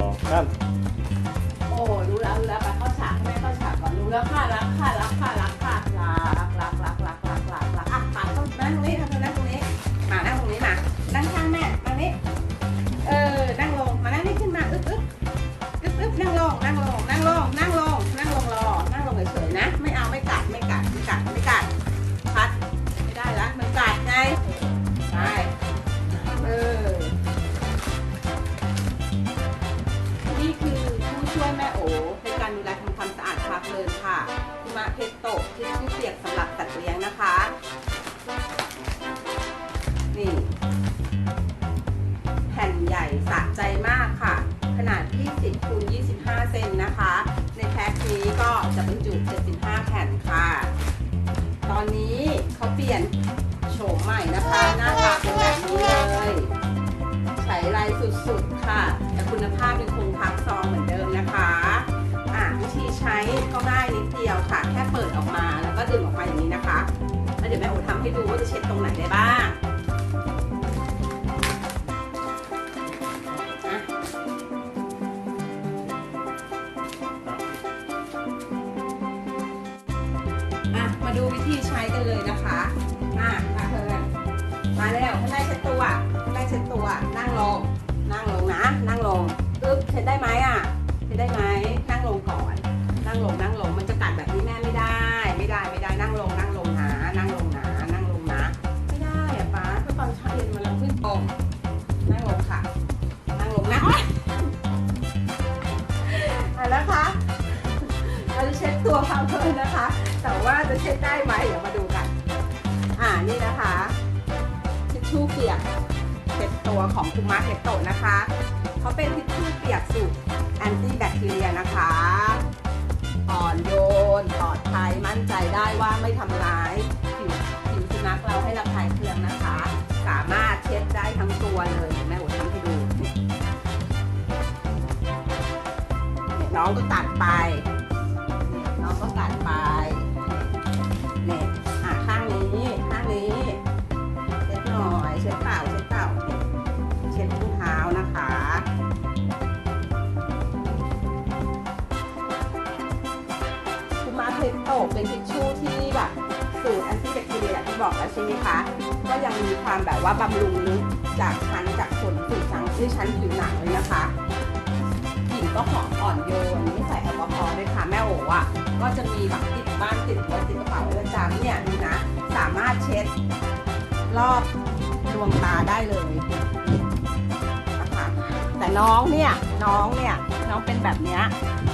องสามโอ้รู้แล้วรู้แล้วไปเข้าฉากให้แม่เข้าฉากก่อนรู้แล้วค่ะรักค่ะ ลี่ยนโฉมใหม่นะคะ หน้าตาเป็นแบบนี้เลยใช้ลายสุดๆค่ะ แต่คุณภาพยังคงพักซองเหมือนเดิมนะคะอะวิธีใช้ก็ง่ายนิดเดียวค่ะ แค่เปิดออกมาแล้วก็ดึงออกมาอย่างนี้นะคะ แล้วเดี๋ยวแม่โอทำให้ดูว่าจะเช็ดตรงไหนได้บ้างอะมาดูวิธีใช้กันเลยนะคะ อะมาเพื่อนมาแล้วข้างในเช็ดตัวข้างในเช็ดตัว นั่งลง นั่งลงนะ นั่งลงอึ๊บเช็ดได้ไหมอะเช็ดได้ไหมนั่งลงก่อน นั่งลง นั่งลง มันจะกัดแบบนี้แม่ไม่ได้ ไม่ได้ ไม่ได้ นั่งลง นั่งลงนะ นั่งลงนะ นั่งลงนะ ไม่ได้อะป้าเพราะตอนเช้าเย็นมันเราขึ้นตรงนั่งลงค่ะ นั่งลงนะโอ๊ยเอะนะคะเราจะเช็ดตัวพาเพลินนะคะ แต่ว่าจะเช็ดได้ไหมเดี๋ยวมาดูกันอ่า นี่นะคะทิชชู่เปียกเช็ดตัวของคุมาเทโตนะคะเขาเป็นทิชชู่เปียกสูตรแอนตี้แบคทีเรียนะคะอ่อนโยนปลอดภัยมั่นใจได้ว่าไม่ทำร้ายผิวผิวสุนัขเราให้ระคายเคืองนะคะ สามารถเช็ดได้ทั้งตัวเลยเดี๋ยวแม่โอทำให้ดูเนี่ยน้องก็ตัดไป คุมาเพชโตเป็นทิชชู่ที่แบบสูตรแอนตี้แบคทีเรียที่บอกแล้วใช่ไหมคะ ก็ยังมีความแบบว่าบำรุงลึกจากชั้นจากขนสู่ชั้นที่ชั้นผิวหนังเลยนะคะกลิ่นก็หอมอ่อนโยนไม่ใส่แอลกอฮอล์ด้วยค่ะแม่โอ๋อะก็จะมีแบบติดบ้านติดรถติดกระเป๋าประจำเนี่ยนี่นะ สามารถเช็ดรอบดวงตาได้เลยนะคะแต่น้องเนี่ยน้องเนี่ยน้องเป็นแบบเนี้ย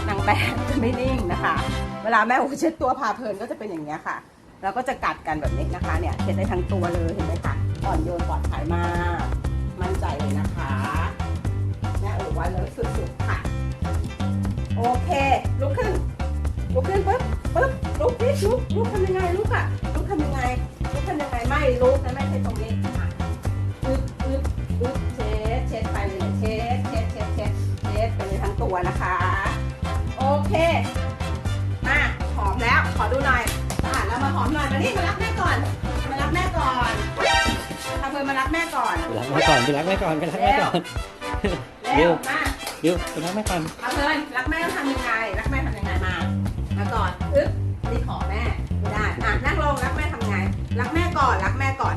นางแบบจะไม่นิ่งนะคะ เวลาแม่โอเช็ดตัวพาเพลินก็จะเป็นอย่างเนี้ยค่ะแล้วก็จะกัดกันแบบนี้นะคะเนี่ยเช็ดได้ทั้งตัวเลยเห็นไหมคะอ่อนโยนปลอดภัยมาก แม่ก่อนไปรักแม่ก่อนไปรักแม่ก่อนไปรักแม่ก่อนเร็วมาบิวไปรักแม่ก่อนเอาเลยรักแม่ต้องทำยังไงรักแม่ทำยังไงมามาก่อนอึ๊บนี่ขอแม่ไม่ได้อะนั่งลงรักแม่ทำไง รักแม่ก่อนรักแม่ก่อน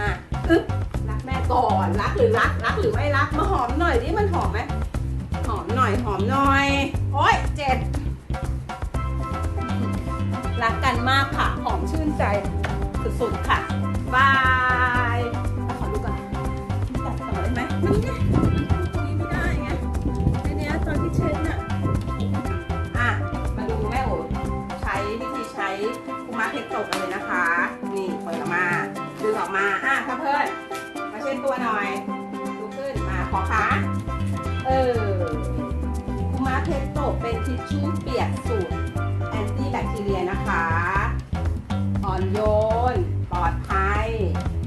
อะอึ๊บรักแม่ก่อนรักหรือรักรักหรือไม่รักมาหอมหน่อยดิมันหอมไหมหอมหน่อยหอมหน่อยโอ๊ยเจ็บรักกันมากค่ะหอมชื่นใจสุดๆค่ะ คุมาเทคโตกกันเลยนะคะ นี่เปิดออกมาดึงออกมาอะพ่อเพื่อนมาเช็ดตัวหน่อยลุกขึ้นมาขอขาเออคุมาเทคโตเป็นทิชชู่เปียกสูตรแอนตี้แบคทีเรียนะคะอ่อนโยน ปลอดภัย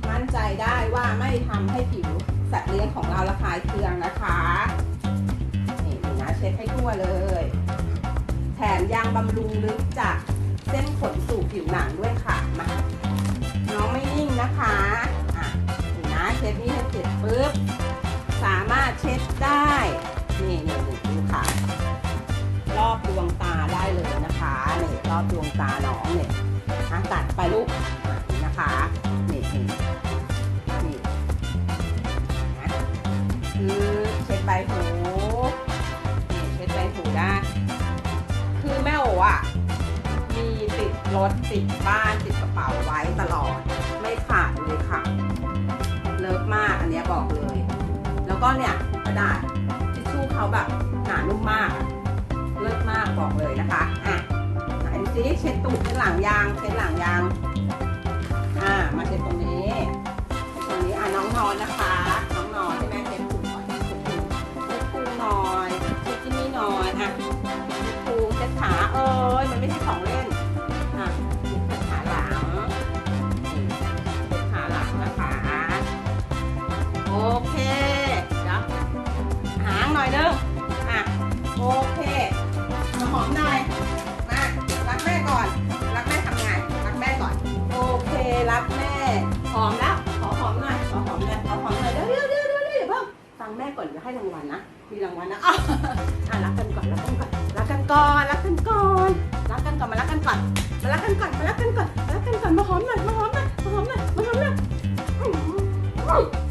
มั่นใจได้ว่าไม่ทำให้ผิวสัตว์เลี้ยงของเราระคายเคืองนะคะ นี่นี่นะเช็ดให้ทั่วเลย แถมยังบำรุงลึกจาก เส้นขนสู่ผิวหนังด้วยค่ะมาน้องไม่นิ่งนะคะอะนะเช็ดนี่เช็ดปึ๊บสามารถเช็ดได้นี่เนี่ยดูค่ะ รอบดวงตาได้เลยนะคะนี่รอบดวงตาน้องเนี่ยตัดไปลูก รถติดบ้านติดกระเป๋าไว้ตลอด ไม่ขาดเลยค่ะ เลิฟมากอันนี้บอกเลย แล้วก็เนี่ยกระดาษทิชชู่เขาแบบหนานุ่มมาก เลิศมากบอกเลยนะคะอะไหนดูซิเช็ดตูดเช็ดหลังยางเช็ดหลังยางอ่ามาเช็ดตรงนี้ตรงนี้อะน้องนอนนะคะ อยนึงอะโอเคมาหอมหน่อยมารักแม่ก่อน รักแม่ทำไงรักแม่ก่อน โอเครักแม่หอมแล้วขอหอมหน่อยขอหอมหน่อยขอหอมหน่อยเดี๋ยวเดี๋ยวเดี๋ยวเดี๋ยวเดี๋ยวเพิ่งฟังแม่ก่อนเดี๋ยวให้รางวัลนะมีรางวัลนะอะอะรักกันก่อนรักกันก่อนรักกันก่อนรักกันก่อนรักกันก่อนมารักกันก่อนมารักกันก่อนมารักกันก่อนมารักกันก่อนมาหอมหน่อยมาหอมหน่อยมาหอมหน่อยมาหอมหน่อย